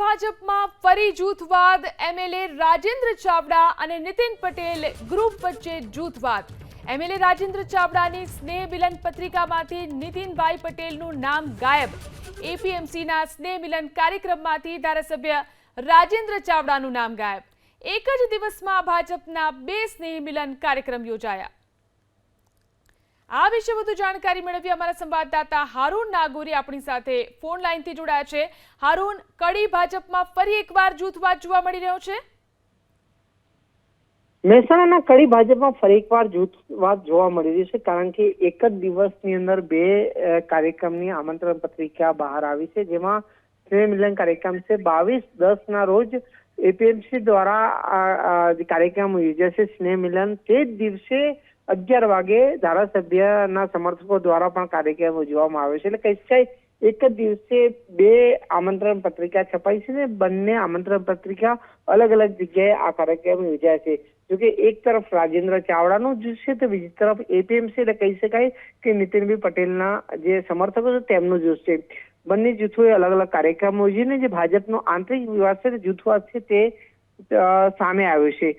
ભાજપમાં ફરી જૂથવાદ એમએલએ રાજેન્દ્ર ચાવડા અને નીતિન પટેલ ગ્રુપ વચ્ચે જૂથવાદ. એમએલએ રાજેન્દ્ર ચાવડાની સ્નેહ મિલન પત્રિકામાંથી નીતિનભાઈ પટેલનું નામ ગાયબ. એપીએમસીના સ્નેહ મિલન કાર્યક્રમમાંથી ધારાસભ્ય રાજેન્દ્ર ચાવડાનું નામ ગાયબ. એક જ દિવસમાં ભાજપના બે સ્નેહ મિલન કાર્યક્રમ યોજાયા. આ વિશે વધુ જાણકારી મેળવી અમારા સંવાદદાતા હારૂન નાગોરી આપણી સાથે ફોન લાઈનથી જોડાયા છે. હારૂન, કડી ભાજપમાં ફરી એકવાર જૂથવાદ જોવા મળી રહ્યો છે? મહેસાણાના કડી ભાજપમાં ફરી એકવાર જૂથવાદ જોવા મળી રહ્યું છે, કારણ કે એક જ દિવસની અંદર બે કાર્યક્રમની આમંત્રણ પત્રિકા બહાર આવી છે, જેમાં સ્નેહ મિલન કાર્યક્રમ છે. બાવીસ દસ ના રોજ એપીએમસી દ્વારા કાર્યક્રમ યોજાશે સ્નેહ મિલન તે જ દિવસે અગિયાર વાગે ધારાસભ્યના સમર્થકો દ્વારા પણ કાર્યક્રમ યોજવામાં આવે છે. એટલે શકાય એક જ દિવસે બે આમંત્રણ પત્રિકા છપાઈ છે ને બંને આમંત્રણ પત્રિકા અલગ અલગ જગ્યાએ આ કાર્યક્રમ યોજાય છે. જોકે એક તરફ રાજેન્દ્ર ચાવડાનું જૂથ છે તો બીજી તરફ એપીએમસી એટલે કહી શકાય કે નીતિનભાઈ પટેલના જે સમર્થકો છે તેમનું જૂથ છે. બંને જૂથોએ અલગ અલગ કાર્યક્રમો યોજીને જે ભાજપનો આંતરિક વિવાદ છે જૂથવાદ છે તે સામે આવ્યો છે.